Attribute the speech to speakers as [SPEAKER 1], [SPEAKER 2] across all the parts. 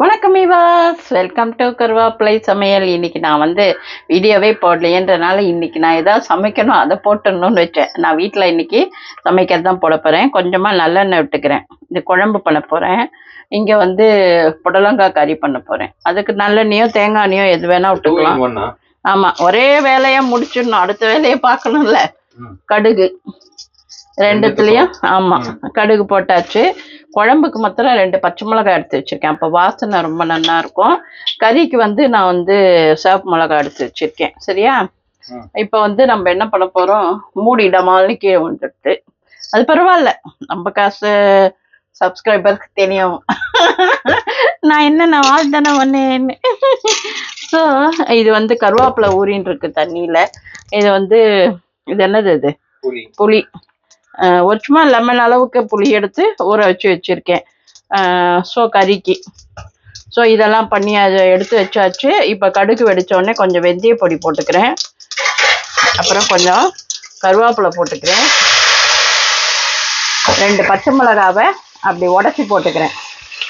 [SPEAKER 1] வணக்கம் he was welcome to கருவாப்பிலை சமையல். இன்னைக்கு நான் வந்து வீடியோவே போடலையன்றனால இன்னைக்கு நான் ஏதாவது சமைக்கணும் அதை போட்டுடணும்னு வச்சேன். நான் வீட்டில் இன்னைக்கு சமைக்கிறது தான் போட போகிறேன் கொஞ்சமாக நல்லெண்ணெய் விட்டுக்கிறேன். இது குழம்பு பண்ண போகிறேன் இங்கே வந்து புடலங்காய் கறி பண்ண போகிறேன் அதுக்கு நல்லெண்ணெயோ தேங்காய் எண்ணெயோ எது வேணால் விட்டுக்கலாம். ஆமாம் ஒரே வேலையாக முடிச்சிடணும். அடுத்த வேலையை பார்க்கணும்ல. கடுகு. ரெண்டுத்துலேயும் ஆமாம் கடுகு போட்டாச்சு. குழம்புக்கு மாத்திரம் ரெண்டு பச்சை மிளகாய் எடுத்து வச்சிருக்கேன். அப்போ வாசனை ரொம்ப நல்லா இருக்கும். கறிக்கு வந்து நான் வந்து சிவப்பு மிளகாய் எடுத்து வச்சிருக்கேன். சரியா. இப்போ வந்து நம்ம என்ன பண்ண போகிறோம் மூடிடமான்னு கீழே வந்துடுது அது பரவாயில்ல. நம்ம காசு சப்ஸ்கிரைபருக்கு தெரியும். நான் என்ன நான் வாழ்தானே பண்ணேன்னு ஸோ இது வந்து கருவேப்பிலை ஊறின்னு இருக்கு தண்ணியில். இது வந்து இது என்னது இது?
[SPEAKER 2] புளி.
[SPEAKER 1] புளி ஒரு சும்மா லெமன் அளவுக்கு புளி எடுத்து ஊற வச்சு வச்சுருக்கேன். ஸோ கறிக்கு. ஸோ இதெல்லாம் பண்ணி அதை எடுத்து வச்சாச்சு. இப்போ கடுகு வெடிச்ச உடனே கொஞ்சம் வெந்தய பொடி போட்டுக்கிறேன். அப்புறம் கொஞ்சம் கருவேப்பிலை போட்டுக்கிறேன். ரெண்டு பச்சை மிளகாவை அப்படி உடச்சி போட்டுக்கிறேன்.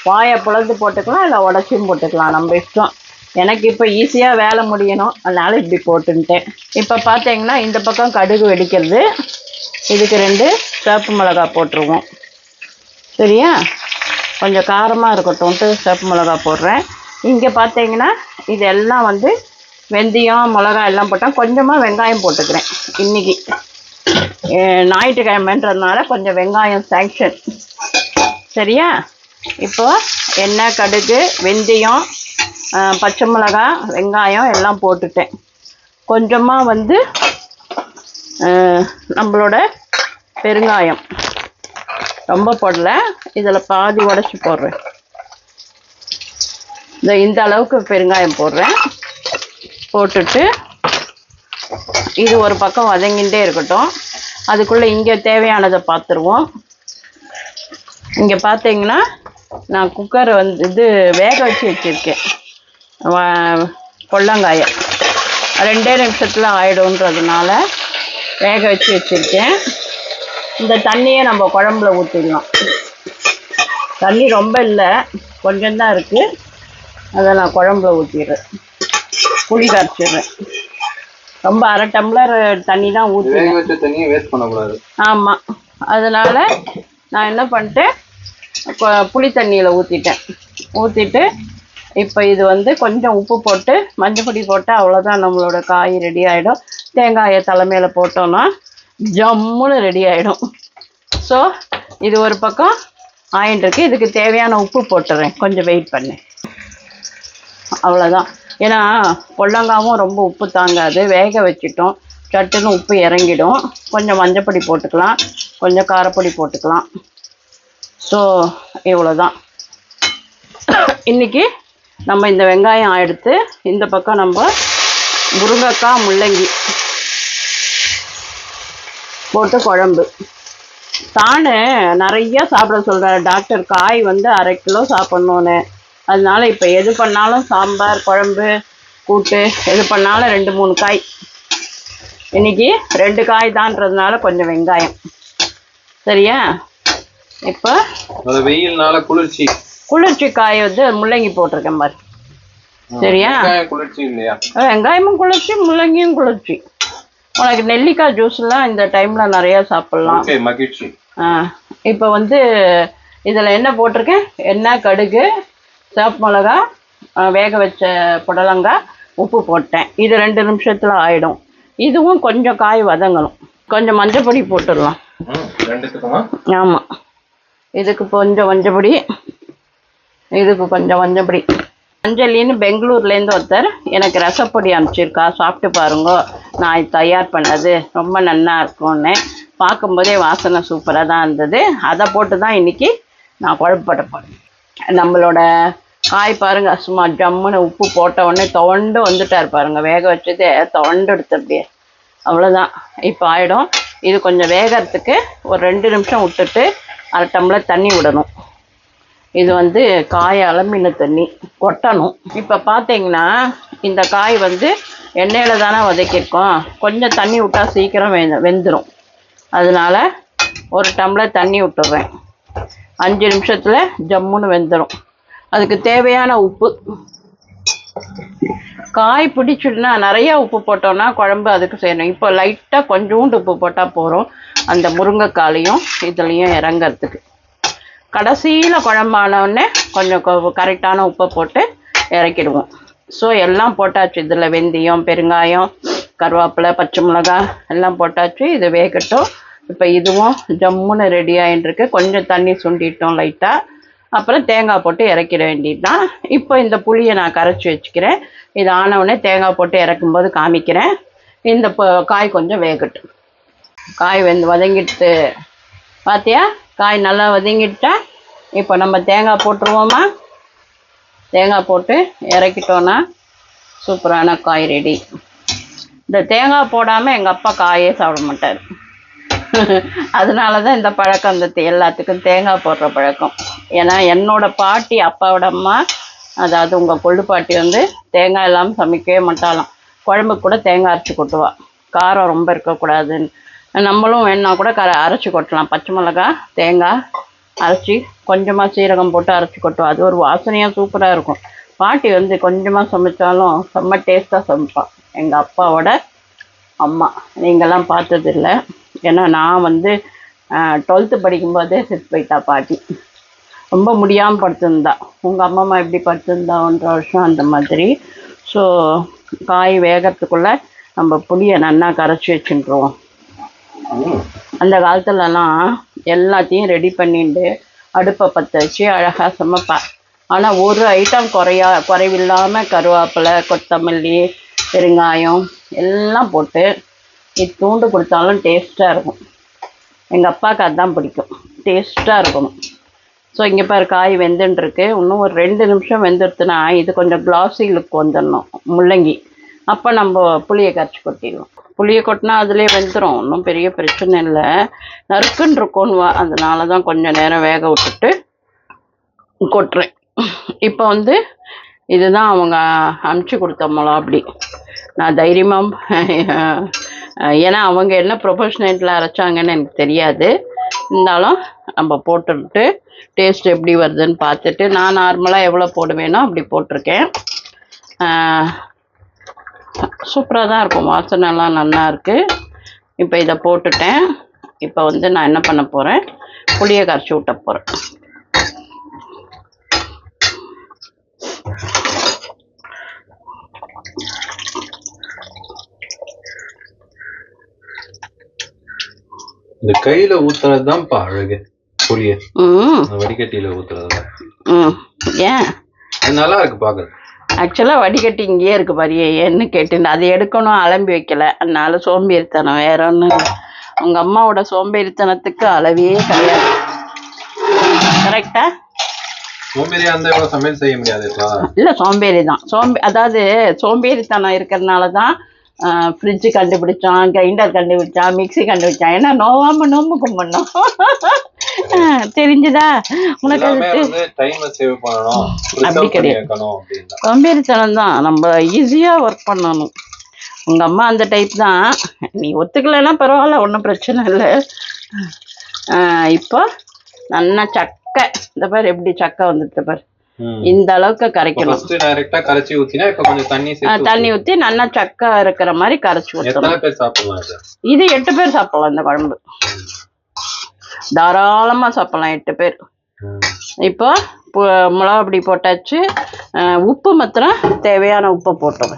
[SPEAKER 1] வாயை பிளந்து போட்டுக்கலாம் இல்லை உடச்சியும் போட்டுக்கலாம். நம்ம இஷ்டம். எனக்கு இப்போ ஈஸியாக வேலை முடியணும். அதனால இப்படி போட்டுன்ட்டேன். இப்போ பார்த்தீங்கன்னா இந்த பக்கம் கடுகு வெடிக்கிறது. இதுக்கு ரெண்டு சிவப்பு மிளகா போட்டுருவோம். சரியா? கொஞ்சம் காரமாக இருக்கட்டும்ட்டு சிவப்பு மிளகா போடுறேன். இங்கே பார்த்தீங்கன்னா இதெல்லாம் வந்து வெந்தயம் மிளகா எல்லாம் போட்டால் கொஞ்சமாக வெங்காயம் போட்டுக்கிறேன். இன்னைக்கு ஞாயிற்றுக்கிழமைன்றதுனால கொஞ்சம் வெங்காயம் சேங்ஷன் சரியா? இப்போ எண்ணெய் கடுகு வெந்தயம் பச்சை மிளகா வெங்காயம் எல்லாம் போட்டுட்டேன். கொஞ்சமாக வந்து நம்மளோட பெருங்காயம். ரொம்ப போடல. இதில் பாதி உடச்சி போடுறேன். இந்த இந்த அளவுக்கு பெருங்காயம் போடுறேன். போட்டுட்டு இது ஒரு பக்கம் வதங்கிட்டே இருக்கட்டும். அதுக்குள்ளே இங்கே தேவையானதை பார்த்துருவோம் இங்கே பார்த்தீங்கன்னா நான் குக்கரை வந்து இது வேக வச்சு வச்சுருக்கேன். வ- ரெண்டே நிமிஷத்தில் ஆயிடும்ன்றதுனால வேக வச்சு வச்சுருக்கேன். இந்த தண்ணியை நம்ம குழம்புல ஊற்றிடலாம் தண்ணி ரொம்ப இல்லை கொஞ்சம்தான் இருக்குது அதை நான் குழம்புல ஊற்றிடுறேன் புளி கரைச்சிடுறேன். ரொம்ப அரை டம்ளர் தண்ணி தான் ஊற்றி
[SPEAKER 2] தண்ணியை வேஸ்ட் பண்ணக்கூடாது.
[SPEAKER 1] ஆமாம் அதனால் நான் என்ன பண்ணிட்டேன் புளி தண்ணியில் ஊற்றிட்டேன் ஊற்றிட்டு இப்போ இது வந்து கொஞ்சம் உப்பு போட்டு மஞ்சப்பொடி போட்டால் அவ்வளோதான் நம்மளோட காய் ரெடி ஆகிடும் தேங்காயை தலைமையில் போட்டோன்னா ஜம்முன்னு ரெடி ஆகிடும் ஸோ இது ஒரு பக்கம் ஆயின்ட்டுருக்கு இதுக்கு தேவையான உப்பு போட்டுறேன். கொஞ்சம் வெயிட் பண்ணு. அவ்வளோதான் ஏன்னா பொல்லங்காவும் ரொம்ப உப்பு தாங்காது. வேக வச்சிட்டோம். சட்டுன்னு உப்பு இறங்கிடும். கொஞ்சம் மஞ்சப்பொடி போட்டுக்கலாம். கொஞ்சம் காரப்பொடி போட்டுக்கலாம். ஸோ இவ்வளோதான் இன்னைக்கு நம்ம இந்த வெங்காயம் எடுத்து இந்த பக்கம் நம்ம முருங்கைக்காய் முள்ளங்கி. போட்டு குழம்பு. தானு நிறைய சாப்பிட சொல்கிறாரு டாக்டர் காய் வந்து அரை கிலோ சாப்பிட்ணுன்னு அதனால இப்போ எது பண்ணாலும் சாம்பார் குழம்பு கூட்டு எது பண்ணாலும் ரெண்டு மூணு காய். இன்னைக்கு ரெண்டு காய் தான்றதுனால கொஞ்சம் வெங்காயம். சரியா? இப்போ
[SPEAKER 2] வெயில்னால குளிர்ச்சி.
[SPEAKER 1] குளிர்ச்சி காய் வந்து முள்ளங்கி போட்டிருக்கேன் பாரு. சரியா?
[SPEAKER 2] குளிர்ச்சி இல்லையா?
[SPEAKER 1] வெங்காயமும் குளிர்ச்சி முள்ளங்கியும் குளிர்ச்சி. உனக்கு நெல்லிக்காய் ஜூஸ்லாம் இந்த டைமில் நிறையா சாப்பிட்லாம்.
[SPEAKER 2] மகிழ்ச்சி.
[SPEAKER 1] ஆ இப்போ வந்து இதில் என்ன போட்டிருக்கேன்? எண்ணெய் கடுகு சிவப்பு மிளகா வேக வச்ச புடலங்காய் உப்பு போட்டேன். இது ரெண்டு நிமிஷத்தில் ஆயிடும். இதுவும் கொஞ்சம் காய் வதங்கணும். கொஞ்சம் மஞ்சப்பொடி போட்டுடலாம். ஆமாம் இதுக்கு கொஞ்சம் மஞ்சப்பொடி இதுக்கு கொஞ்சம் மஞ்சப்பொடி அஞ்சலின்னு பெங்களூர்லேருந்து ஒருத்தர் எனக்கு ரசப்பொடி அனுப்பிச்சிருக்கா. சாப்பிட்டு பாருங்க. நான் இது தயார் பண்ணது. ரொம்ப நல்லா இருக்கும்னு. பார்க்கும்போதே வாசனை சூப்பராக தான் இருந்தது. அதை போட்டு தான் இன்றைக்கி நான் குழம்பு போட போகிறேன் நம்மளோட காய் பாருங்க. சும்மா ஜம்முன்னு உப்பு போட்ட உடனே தொண்டு வந்துட்டார் பாருங்கள் வேக வச்சதே தொண்டு எடுத்து அப்படியே. அவ்வளோதான் இப்போ ஆகிடும் இது கொஞ்சம் வேகிறதுக்கு ஒரு ரெண்டு நிமிஷம் விட்டுட்டு அரை டம்ளர் தண்ணி விடணும். இது வந்து காய் அலம்பின தண்ணி கொட்டணும். இப்போ பார்த்தீங்கன்னா இந்த காய் வந்து எண்ணெயில் தானே வதக்கியிருக்கோம். கொஞ்சம் தண்ணி விட்டால் சீக்கிரம் வெ வெந்துடும் அதனால ஒரு டம்ளர் தண்ணி விட்டுறேன். அஞ்சு நிமிஷத்தில் ஜம்முன்னு வெந்துடும் அதுக்கு தேவையான உப்பு. காய் பிடிச்சிடுனா நிறையா உப்பு போட்டோம்னா குழம்பு அதுக்கு செய்யணும். இப்போ லைட்டாக கொஞ்சோண்டு உப்பு போட்டால் போகிறோம் அந்த முருங்கைக்காலையும் இதுலேயும் இறங்கிறதுக்கு. கடைசியில் குழம்பானவுடனே கொஞ்சம் கரெக்டான உப்பை போட்டு இறக்கிடுவோம். ஸோ எல்லாம் போட்டாச்சு. இதில் வெந்தயம் பெருங்காயம் கருவேப்பிலை பச்சை மிளகாய் எல்லாம் போட்டாச்சு. இது வேகட்டும். இப்போ இதுவும் ஜம்முன்னு ரெடி ஆகிட்டுருக்கு கொஞ்சம் தண்ணி சுண்டிட்டோம் லைட்டாக அப்புறம் தேங்காய் போட்டு இறக்கிட வேண்டியது தான் இப்போ இந்த புளியை நான் கரைச்சி வச்சுக்கிறேன். இது ஆனவுடனே தேங்காய் போட்டு இறக்கும்போது காமிக்கிறேன். இந்த காய் கொஞ்சம் வேகட்டும். காய் வெந்து வதங்கிட்டு பார்த்தியா காய் நல்லா வதங்கிட்டா இப்போ நம்ம தேங்காய் போட்டுருவோமா? தேங்காய் போட்டு இறக்கிட்டோன்னா சூப்பரான காய் ரெடி. இந்த தேங்காய் போடாமல் எங்கள் அப்பா காயே சாப்பிட மாட்டார். அதனால தான் இந்த பழக்கம் இந்த எல்லாத்துக்கும் தேங்காய் போடுற பழக்கம். ஏன்னா என்னோட பாட்டி அப்பாவோட அம்மா அதாவது உங்கள் கொள்ளு பாட்டி வந்து தேங்காய் இல்லாமல் சமைக்கவே மாட்டாளாம். குழம்புக்கு கூட தேங்காய் அரைச்சி கொட்டுவா. காரம் ரொம்ப இருக்கக்கூடாதுன்னு. நம்மளும் வேணா கூட கர அரைச்சி கொட்டலாம். பச்சை மிளகா தேங்காய் அரைச்சி கொஞ்சமாக சீரகம் போட்டு அரைச்சி கொட்டுவோம். அது ஒரு வாசனையாக சூப்பராக இருக்கும். பாட்டி வந்து கொஞ்சமாக சமைச்சாலும் செம்ம டேஸ்ட்டாக சமைப்பாள் எங்கள் அப்பாவோட அம்மா. நீங்கள்லாம் பார்த்ததில்ல. ஏன்னா நான் வந்து டுவெல்த்து படிக்கும்போதே செத்து போயிட்டா பாட்டி. ரொம்ப முடியாமல் படுத்திருந்தா. உங்கள் அம்மா அம்மா எப்படி படுத்திருந்தா ஒன்றரை வருஷம் அந்த மாதிரி. ஸோ காய் வேகிறதுக்குள்ளே நம்ம புளியை நல்லா கரைச்சி வச்சுட்டுருவோம். அந்த காலத்துலலாம் எல்லாத்தையும் ரெடி பண்ணிட்டு அடுப்பை பற்ற வச்சு அழகாக சமைப்பேன் ஆனால் ஒரு ஐட்டம் குறையா குறைவில்லாமல் கருவேப்பிலை கொத்தமல்லி பெருங்காயம் எல்லாம் போட்டு இத்தூண்டு கொடுத்தாலும் டேஸ்ட்டாக இருக்கும். எங்கள் அப்பாவுக்கு அதுதான் பிடிக்கும். டேஸ்ட்டாக இருக்கணும். ஸோ இங்கே பாரு காய் வெந்துன்ட்ருக்கு இன்னும் ஒரு ரெண்டு நிமிஷம் வெந்துடுத்துனா இது கொஞ்சம் கிளாஸி லுக் வந்துடணும். முள்ளங்கி. அப்போ நம்ம புளியை கரைச்சி கொட்டிடுவோம் புளியை கொட்டினா அதுலேயே வெந்துடும் ஒன்றும் பெரிய பிரச்சனை இல்லை. நறுக்குன்னு இருக்கும்னு அதனால தான் கொஞ்சம் நேரம் வேக விட்டுட்டு கொட்டுறேன். இப்போ வந்து இதுதான் அவங்க அமுச்சு கொடுத்த மிளகா அப்படி நான் தைரியமாக ஏன்னா அவங்க என்ன ப்ரொஃபஷனேட்டில் அரைச்சாங்கன்னு எனக்கு தெரியாது. இருந்தாலும் நம்ம போட்டுட்டு டேஸ்ட் எப்படி வருதுன்னு பார்த்துட்டு நான் நார்மலாக எவ்வளோ போடுவேனோ அப்படி போட்டிருக்கேன். சூப்பராக தான் இருக்கும். வாசனைலாம் நல்லா இருக்குது இப்போ இதை போட்டுட்டேன். இப்போ வந்து நான் என்ன பண்ண போகிறேன் புளியை கரைச்சி விட்ட போகிறேன்
[SPEAKER 2] இந்த கையில ஊத்துறது தான்ப்பா அழகு புளிய.
[SPEAKER 1] ம்.
[SPEAKER 2] வடிகட்டியில ஊத்துறது
[SPEAKER 1] ம். ஏன்?
[SPEAKER 2] நல்லா இருக்கு பாக்குறது
[SPEAKER 1] ஆக்சுவலாக வடிகட்டி இங்கேயே இருக்கு பாரு ஏன்னு கேட்டுன்னு. அதை எடுக்கணும் அலம்பி வைக்கல. அதனால சோம்பேறித்தனம். வேற ஒன்றும் இல்லை. உங்கள் அம்மாவோட சோம்பேறித்தனத்துக்கு அளவே கிடையாது. கரெக்டா
[SPEAKER 2] சமையல் செய்ய
[SPEAKER 1] இல்லை சோம்பேறி தான் சோம்பே அதாவது சோம்பேறித்தனம் இருக்கிறதுனால தான் ஃப்ரிட்ஜு கண்டுபிடிச்சான் கிரைண்டர் கண்டுபிடிச்சான் மிக்ஸி கண்டுபிடிச்சான். ஏன்னா நோவாம நோம்பு கும்பிடணும். தெரிஞ்சுதா? உனக்கு அப்படி கிடையாது. சோம்பேறித்தனம் தான். நம்ம ஈஸியாக ஒர்க் பண்ணணும். உங்கள் அம்மா அந்த டைப் தான். நீ ஒத்துக்கலைன்னா பரவாயில்ல ஒன்றும் பிரச்சனை இல்லை. இப்போ நல்லா சக்கை. இந்த பாரு எப்படி சக்கை வந்துட்டு பாரு. இந்த அளவுக்கு கரைக்கணும்.
[SPEAKER 2] கரைச்சி ஊத்தினா தண்ணி
[SPEAKER 1] ஊற்றி நல்லா சக்கை இருக்கிற மாதிரி கரைச்சி
[SPEAKER 2] இது?
[SPEAKER 1] இது எட்டு பேர் சாப்பிடலாம் இந்த குழம்பு. தாராளமாக சாப்பிடலாம் எட்டு பேர். இப்போ மிளகா பொடி போட்டாச்சு. உப்பு மாத்திரம் தேவையான உப்பை போட்டோம்.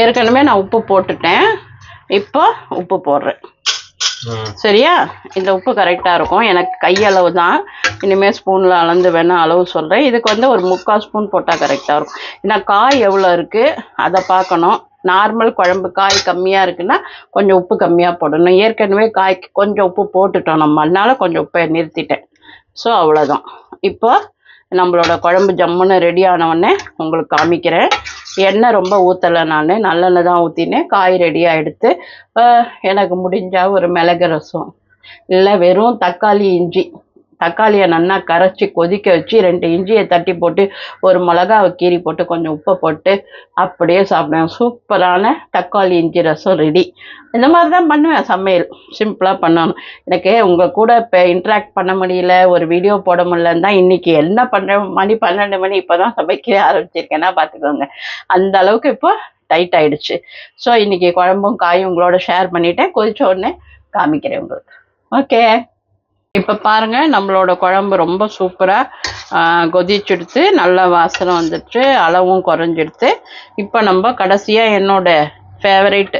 [SPEAKER 1] ஏற்கனவே நான் உப்பு போட்டுட்டேன். இப்போ உப்பு போடுறேன். சரியா? இந்த உப்பு கரெக்டாக இருக்கும். எனக்கு கையளவு தான். இனிமேல் ஸ்பூனில் அளந்து வேணால் அளவு சொல்கிறேன் இதுக்கு வந்து ஒரு முக்கால் ஸ்பூன் போட்டால் கரெக்டாக இருக்கும். ஏன்னா காய் எவ்வளோ இருக்குது அதை பார்க்கணும். நார்மல் குழம்பு காய் கம்மியாக இருக்குன்னா கொஞ்சம் உப்பு கம்மியாக போடணும். ஏற்கனவே காய்க்கு கொஞ்சம் உப்பு போட்டுட்டோம் நம்ம. அதனால கொஞ்சம் உப்பை நிறுத்திட்டேன். ஸோ அவ்வளோதான் இப்போ நம்மளோட குழம்பு ஜம்முன்னு ரெடி ஆனவுடனே உங்களுக்கு காமிக்கிறேன். எண்ணெய் ரொம்ப ஊற்றலை நான். நல்லெண்ணெய் தான் ஊற்றினேன் காய் ரெடியாக எடுத்து எனக்கு முடிஞ்சால் ஒரு மிளகு ரசம். இல்லை வெறும் தக்காளி இஞ்சி. தக்காளியை நல்லா கரைச்சி கொதிக்க வச்சு ரெண்டு இஞ்சியை தட்டி போட்டு ஒரு மிளகாவை கீறி போட்டு கொஞ்சம் உப்பை போட்டு அப்படியே சாப்பிடுவேன். சூப்பரான தக்காளி இஞ்சி ரசம் ரெடி இந்த மாதிரி தான் பண்ணுவேன் சமையல். சிம்பிளாக பண்ணணும். எனக்கு உங்கள் கூட இப்போ இன்ட்ராக்ட் பண்ண முடியல ஒரு வீடியோ போட முடியலன்னு தான் இன்றைக்கி என்ன பண்ணுறேன் மணி பன்னெண்டு மணி இப்போ தான் சமைக்க ஆரம்பிச்சிருக்கேன்னா பார்த்துக்கோங்க அந்த அளவுக்கு இப்போ டைட் ஆகிடுச்சு ஸோ இன்னைக்கு குழம்பும் காயும் உங்களோட ஷேர் பண்ணிவிட்டேன் கொதிச்ச உடனே காமிக்கிறேன் உங்களுக்கு. ஓகே இப்போ பாருங்க நம்மளோட குழம்பு ரொம்ப சூப்பராக கொதிச்செடுத்து நல்ல வாசனை வந்துடுச்சு அளவும் குறைஞ்சிடுத்து. இப்போ நம்ம கடைசியாக என்னோட ஃபேவரேட்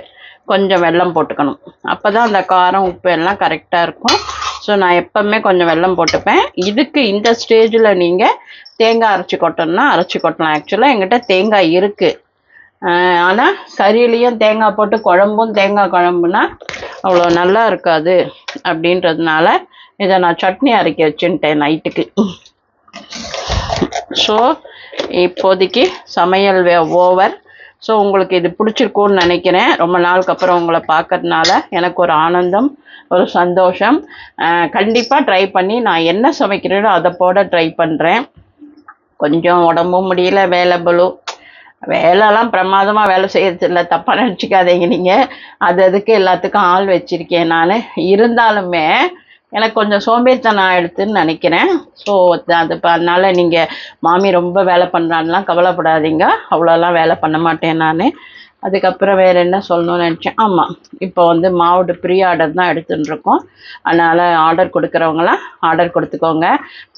[SPEAKER 1] கொஞ்சம் வெல்லம் போட்டுக்கணும். அப்போ தான் அந்த காரம் உப்பு எல்லாம் கரெக்டாக இருக்கும். ஸோ நான் எப்போவுமே கொஞ்சம் வெல்லம் போட்டுப்பேன். இதுக்கு இந்த ஸ்டேஜில் நீங்கள் தேங்காய் அரைச்சி கொட்டணும்னா அரைச்சி கொட்டலாம். ஆக்சுவலாக எங்கிட்ட தேங்காய் இருக்குது ஆனால் கறியிலையும் தேங்காய் போட்டு குழம்பும் தேங்காய் குழம்புனா அவ்வளோ நல்லா இருக்காது. அப்படின்றதுனால இதை நான் சட்னி அரைக்க வச்சுட்டேன் நைட்டுக்கு. ஸோ இப்போதைக்கு சமையல் ஓவர் ஸோ உங்களுக்கு இது பிடிச்சிருக்கும்னு நினைக்கிறேன். ரொம்ப நாளுக்கு அப்புறம் உங்களை பார்க்கறதுனால எனக்கு ஒரு ஆனந்தம் ஒரு சந்தோஷம். கண்டிப்பாக ட்ரை பண்ணி நான் என்ன சமைக்கிறேனோ அதை போட ட்ரை பண்ணுறேன் கொஞ்சம் உடம்பும் முடியல வேலை பலு வேலைலாம் பிரமாதமாக வேலை செய்யறது இல்லை தப்பாக நினச்சிக்காதீங்க நீங்கள் அது அதுக்கு எல்லாத்துக்கும் ஆள் வச்சுருக்கேன் நான். இருந்தாலுமே எனக்கு கொஞ்சம் சோம்பேறித்தனம் ஆயிடுதுன்னு நினைக்கிறேன். ஸோ அது அதனால் நீங்கள் மாமி ரொம்ப வேலை பண்ணுறான்லாம் கவலைப்படாதீங்க. அவ்வளோலாம் வேலை பண்ண மாட்டேன் நான். அதுக்கப்புறம் வேறு என்ன சொல்லணும்னு நினச்சேன்? ஆமாம் இப்போ வந்து மாவோட ப்ரீ ஆர்டர் தான் எடுத்துன்னு இருக்கோம் அதனால் ஆர்டர் கொடுக்குறவங்களாம் ஆர்டர் கொடுத்துக்கோங்க.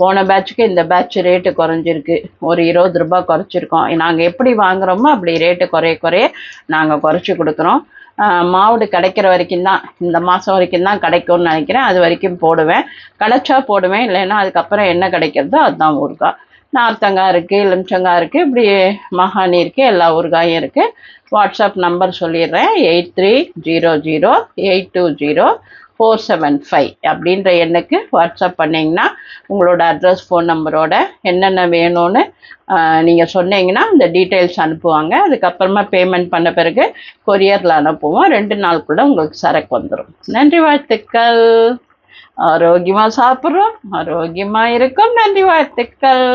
[SPEAKER 1] போன பேட்சுக்கு இந்த பேட்ச் ரேட்டு குறைஞ்சிருக்கு. ஒரு இருபது ரூபாய் குறைச்சிருக்கோம். நாங்கள் எப்படி வாங்குறோமோ அப்படி ரேட்டு குறைய குறைய நாங்கள் குறைச்சி கொடுக்குறோம். மாவுடு கிடைக்கிற வரைக்கும் தான் இந்த மாதம் வரைக்கும் தான் கிடைக்கும்னு நினைக்கிறேன். அது வரைக்கும் போடுவேன். கிடைச்சா போடுவேன். இல்லைன்னா அதுக்கப்புறம் என்ன கிடைக்கிறதோ அதுதான் ஊறுகாய் நார்த்தங்காய் இருக்குது எலுமிச்சங்காய் இருக்குது இப்படி மகானி இருக்குது எல்லா ஊறுகாயும் இருக்குது வாட்ஸ்அப் நம்பர் சொல்லிடுறேன். Eight three zero zero eight two zero. Four seven five அப்படின்ற எண்ணுக்கு வாட்ஸ்அப் பண்ணிங்கன்னா உங்களோட அட்ரஸ் ஃபோன் நம்பரோட என்னென்ன வேணும்னு நீங்கள் சொன்னீங்கன்னா அந்த டீட்டெயில்ஸ் அனுப்புவாங்க. அதுக்கப்புறமா பேமெண்ட் பண்ண பிறகு கொரியரில் அனுப்புவோம். ரெண்டு நாளுக்குள்ள உங்களுக்கு சரக்கு வந்துடும் நன்றி வாழ்த்துக்கள். ஆரோக்கியமாக சாப்பிட்றோம். ஆரோக்கியமாக இருக்கும். நன்றி வாழ்த்துக்கள்.